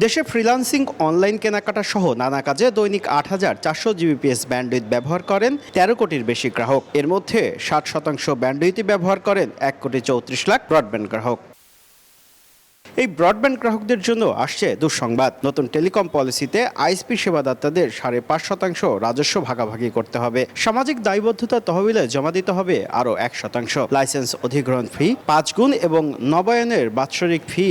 দেশে freelancing online কেনাকাটা সহ নানা কাজে দৈনিক আট হাজার চারশো জিবিপিএস ব্যান্ডউইথ ব্যবহার করেন তেরো কোটির বেশি গ্রাহক। এর মধ্যে ষাট শতাংশ ব্যান্ডউইথই ব্যবহার করেন এক কোটি চৌত্রিশ লাখ ব্রডব্যান্ড গ্রাহক। এই ব্রডব্যান্ড গ্রাহকদের জন্য আসছে দুঃসংবাদ। নতুন টেলিকম পলিসিতে আইএসপি সেবাদাতাদের সাড়ে পাঁচ শতাংশ রাজস্ব ভাগাভাগি করতে হবে। সামাজিক দায়বদ্ধতা তহবিলে জমা দিতে হবে আরও এক শতাংশ। লাইসেন্স অধিগ্রহণ ফি পাঁচ গুণ এবং নবায়নের বাৎসরিক ফি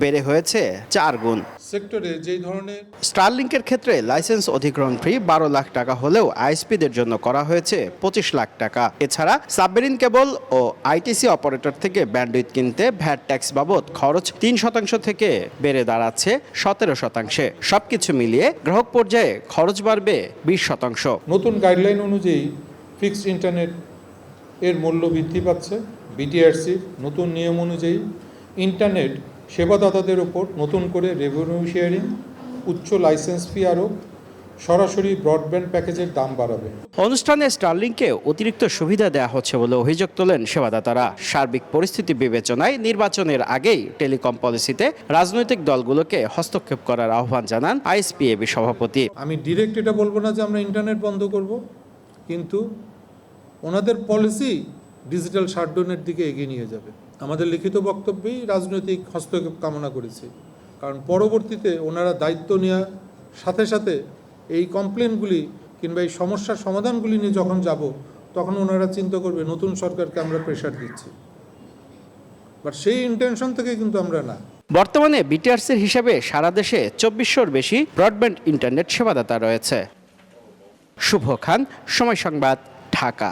বেড়ে হয়েছে চার গুণ। সেক্টরে যেই ধরনের স্টারলিংকের ক্ষেত্রে লাইসেন্স অধিগ্রহণ ফি বারো লাখ টাকা হলেও আইএসপিদের জন্য করা হয়েছে পঁচিশ লাখ টাকা। এছাড়া সাবমেরিন কেবল ও আইটিসি অপারেটর থেকে ব্যান্ডউইথ কিনতে ভ্যাট ট্যাক্স বাবদ খরচ তিন শতাংশ থেকে বেড়ে দাঁড়াচ্ছে সতেরো শতাংশে। সবকিছু মিলিয়ে গ্রাহক পর্যায়ে খরচ বাড়বে বিশ শতাংশ। নতুন গাইডলাইন অনুযায়ী ফিক্সড ইন্টারনেট এর মূল্য বৃদ্ধি পাচ্ছে বিটিআরসির নতুন নিয়ম অনুযায়ী। ইন্টারনেট সেবাদাতাদের ওপর নতুন করে রেভিনিউ শেয়ারিং উচ্চ লাইসেন্স ফি আরোপ সরাসরি ব্রডব্যান্ড প্যাকেজের দাম বাড়াবে। অনুষ্ঠানে স্টারলিংকে অতিরিক্ত সুবিধা দেওয়া হচ্ছে বলে অভিযোগ তোলেন সেবাদাতারা। সার্বিক পরিস্থিতি বিবেচনায় নির্বাচনের আগেই টেলিকম পলিসিতে রাজনৈতিক দলগুলোকে হস্তক্ষেপ করার আহ্বান জানান আইএসপিএবি সভাপতি। আমি ডিরেক্ট এটা বলব না যে আমরা ইন্টারনেট বন্ধ করব কিন্তু ওনাদের পলিসি ডিজিটাল শাটডাউনের দিকে এগিয়ে নিয়ে যাবে। আমাদের লিখিত বক্তব্যেই রাজনৈতিক হস্তক্ষেপ কামনা করেছি। কারণ পরবর্তীতে ওনারা দায়িত্ব নেওয়ার সাথে সাথে এই কমপ্লেনগুলি কিংবা এই সমস্যার সমাধানগুলি নিয়ে যখন যাব, তখন ওনারা চিন্তা করবে, নতুন সরকারকে আমরা প্রেশার দিচ্ছি। বাট সেই ইন্টেনশন থেকে কিন্তু আমরা না। বর্তমানে বিটিআরসির হিসাবে সারা দেশে চব্বিশশোর বেশি ব্রডব্যান্ড ইন্টারনেট সেবাদাতা রয়েছে। শুভ খান, সময় সংবাদ, ঢাকা।